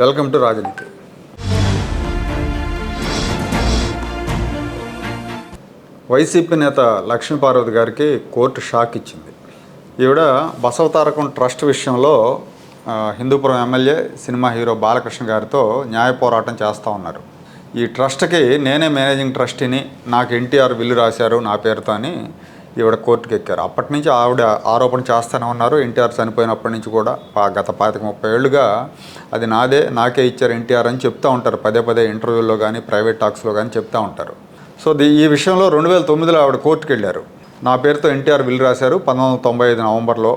Welcome to రాజనీతి. YCP నేత లక్ష్మీపార్వతి గారికి కోర్టు షాక్ ఇచ్చింది. ఈవిడ బసవతారకం ట్రస్ట్ విషయంలో Hindupur MLA cinema hero Balakrishna గారితో న్యాయ పోరాటం చేస్తూ ఉన్నారు. ఈ ట్రస్ట్కి నేనే మేనేజింగ్ ట్రస్టీని నాకు ఎన్టీఆర్ బిల్లు రాశారు నా పేరుతో అని ఈవిడ కోర్టుకి ఎక్కారు అప్పటి నుంచి ఆవిడ ఆరోపణ చేస్తూనే ఉన్నారు. ఎన్టీఆర్ చనిపోయినప్పటి నుంచి కూడా గత పాతిక ముప్పై ఏళ్ళుగా అది నాదే నాకే ఇచ్చారు ఎన్టీఆర్ అని చెప్తూ ఉంటారు. పదే పదే ఇంటర్వ్యూల్లో కానీ ప్రైవేట్ టాక్స్లో కానీ చెప్తూ ఉంటారు. సో ది ఈ విషయంలో రెండు వేల తొమ్మిదిలో ఆవిడ కోర్టుకు వెళ్ళారు నా పేరుతో ఎన్టీఆర్ బిల్ రాశారు. పంతొమ్మిది వందల తొంభై ఐదు నవంబర్లో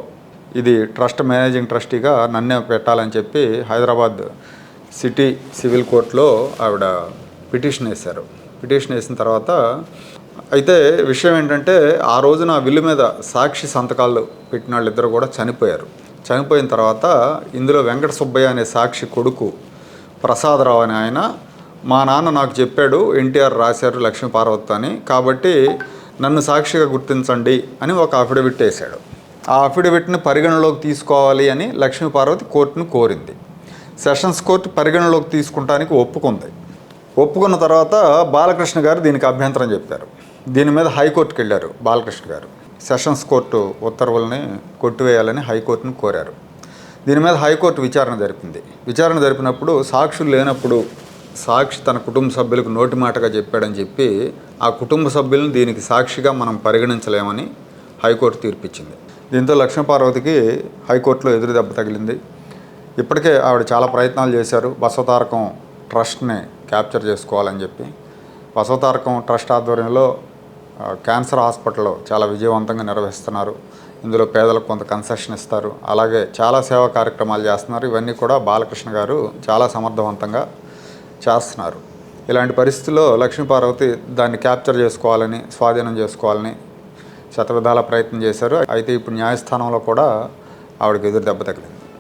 ఇది ట్రస్ట్ మేనేజింగ్ ట్రస్టీగా నన్నే పెట్టాలని చెప్పి హైదరాబాద్ సిటీ సివిల్ కోర్టులో ఆవిడ పిటిషన్ వేశారు. పిటిషన్ వేసిన తర్వాత అయితే విషయం ఏంటంటే ఆ రోజున విల్లు మీద సాక్షి సంతకాలు పెట్టిన వాళ్ళు ఇద్దరు కూడా చనిపోయారు. చనిపోయిన తర్వాత ఇందులో వెంకట సుబ్బయ్య అనే సాక్షి కొడుకు ప్రసాదరావు అని ఆయన మా నాన్న నాకు చెప్పాడు ఎన్టీఆర్ రాశారు లక్ష్మీపార్వతి అని కాబట్టి నన్ను సాక్షిగా గుర్తించండి అని ఒక అఫిడవిట్ వేశాడు. ఆ అఫిడవిట్ని పరిగణలోకి తీసుకోవాలి అని లక్ష్మీ పార్వతి కోర్టును కోరింది. సెషన్స్ కోర్టు పరిగణలోకి తీసుకుంటానికి ఒప్పుకుంది. ఒప్పుకున్న తర్వాత బాలకృష్ణ గారు దీనికి అభ్యంతరం చెప్పారు. దీని మీద హైకోర్టుకి వెళ్ళారు బాలకృష్ణ గారు. సెషన్స్ కోర్టు ఉత్తర్వుల్ని కొట్టివేయాలని హైకోర్టును కోరారు. దీని మీద హైకోర్టు విచారణ జరిపింది. విచారణ జరిపినప్పుడు సాక్షులు లేనప్పుడు సాక్షి తన కుటుంబ సభ్యులకు నోటి మాటగా చెప్పాడని చెప్పి ఆ కుటుంబ సభ్యులను దీనికి సాక్షిగా మనం పరిగణించలేమని హైకోర్టు తీర్పిచ్చింది. దీంతో లక్ష్మీపార్వతికి హైకోర్టులో ఎదురు దెబ్బ తగిలింది. ఇప్పటికే ఆవిడ చాలా ప్రయత్నాలు చేశారు. బసవతారకం ట్రస్ట్ని క్యాప్చర్ చేసుకోవాలని చెప్పి. బసవతారకం ట్రస్ట్ ఆధ్వర్యంలో క్యాన్సర్ హాస్పిటల్ చాలా విజయవంతంగా నిర్వహిస్తున్నారు. ఇందులో పేదలకు కొంత కన్సెషన్ ఇస్తారు. అలాగే చాలా సేవా కార్యక్రమాలు చేస్తున్నారు. ఇవన్నీ కూడా బాలకృష్ణ గారు చాలా సమర్థవంతంగా చేస్తున్నారు. ఇలాంటి పరిస్థితుల్లో లక్ష్మీపార్వతి దాన్ని క్యాప్చర్ చేసుకోవాలని స్వాధీనం చేసుకోవాలని శతవిధాల ప్రయత్నం చేశారు. అయితే ఇప్పుడు న్యాయస్థానంలో కూడా ఆవిడకి ఎదురు దెబ్బ తగిలింది.